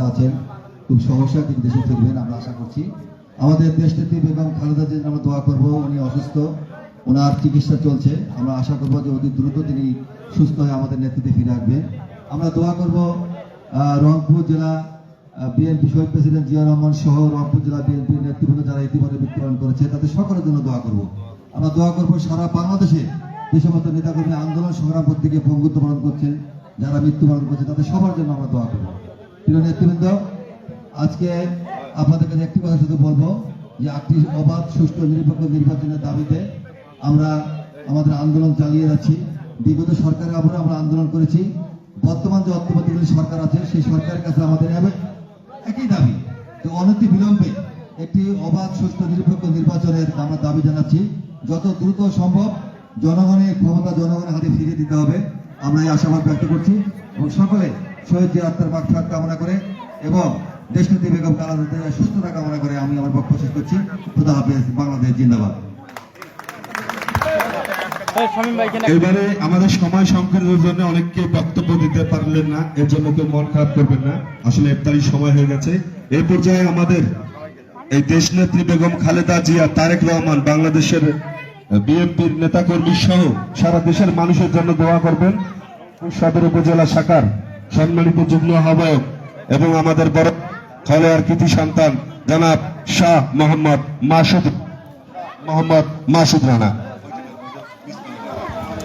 আছেন, খুব সমস্যা তিনি দেশে ফিরবেন, আমরা আশা করছি। আমাদের বেগম খালেদা আমরা দোয়া করব, উনি অসুস্থ, ওনার চিকিৎসা চলছে। আমরা আশা করব যে অতি দ্রুত তিনি সুস্থ হয়ে আমাদের নেতৃত্বে ফিরে আসবেন। আমরা দোয়া করব রংপুর জেলা বিএনপি শহীদ প্রেসিডেন্ট জিয়া রহমান সহ রংপুর জেলা বিএনপির নেতৃবৃন্দ যারা ইতিমধ্যে মৃত্যুবরণ করেছে, তাদের সকলের জন্য দোয়া করব। আমরা দোয়া করব সারা বাংলাদেশে যে সমস্ত নেতাকর্মী আন্দোলন সংগ্রাম প্রত্যেকে পঙ্গুত্ব বরণ করছেন, যারা মৃত্যুবরণ করছে, তাদের সবার জন্য আমরা দোয়া করব। প্রিয় নেতৃবৃন্দ, আজকে আপনাদের কাছে একটি কথা শুধু বলব যে একটি অবাধ, সুষ্ঠু নিরপেক্ষ নির্বাচনের দাবিতে আমরা আমাদের আন্দোলন চালিয়ে যাচ্ছি। বিগত সরকারের আমলে আমরা আন্দোলন করেছি। বর্তমান যে অর্থনৈতিক সরকার আছে, সেই সরকারের কাছে আমাদের একই দাবি। যে অনতি বিলম্বে একটি অবাধ, সুষ্ঠু, নিরপেক্ষ নির্বাচনের আমরা দাবি জানাচ্ছি। যত দ্রুত সম্ভব জনগণের ক্ষমতা, জনগণের হাতে ফিরিয়ে দিতে হবে। আমরা এই আশাবাদ ব্যক্ত করছি এবং সকলে শহীদ জিয়া আত্মার মাগফিরাত কামনা করে এবং দেশনেত্রী বেগম কালাদের সুস্থতা কামনা করে আমি আমার বক্তব্য শেষ করছি। খুদা হাফেজ বাংলাদেশ জিন্দাবাদ। এবারে আমাদের সময় সংকটের জন্য অনেককে বক্তব্য দিতে পারলেন না এর জন্য কেউ মন খারাপ করবেন না। আসলে ইফতারির সময় হয়ে গেছে। এই পর্যায়ে আমাদের এই দেশনেত্রী বেগম খালেদা জিয়া তারেক রহমান বাংলাদেশের বিএনপির নেতাকর্মী সহ সারা দেশের মানুষের জন্য দোয়া করবেন। সদর উপজেলা শাখার সম্মানিত যুগ্ম আহ্বায়ক এবং আমাদের বড় খলেয়ার কৃতি সন্তান জনাব শাহ মোহাম্মদ মাসুদ মোহাম্মদ মাসুদ রানা।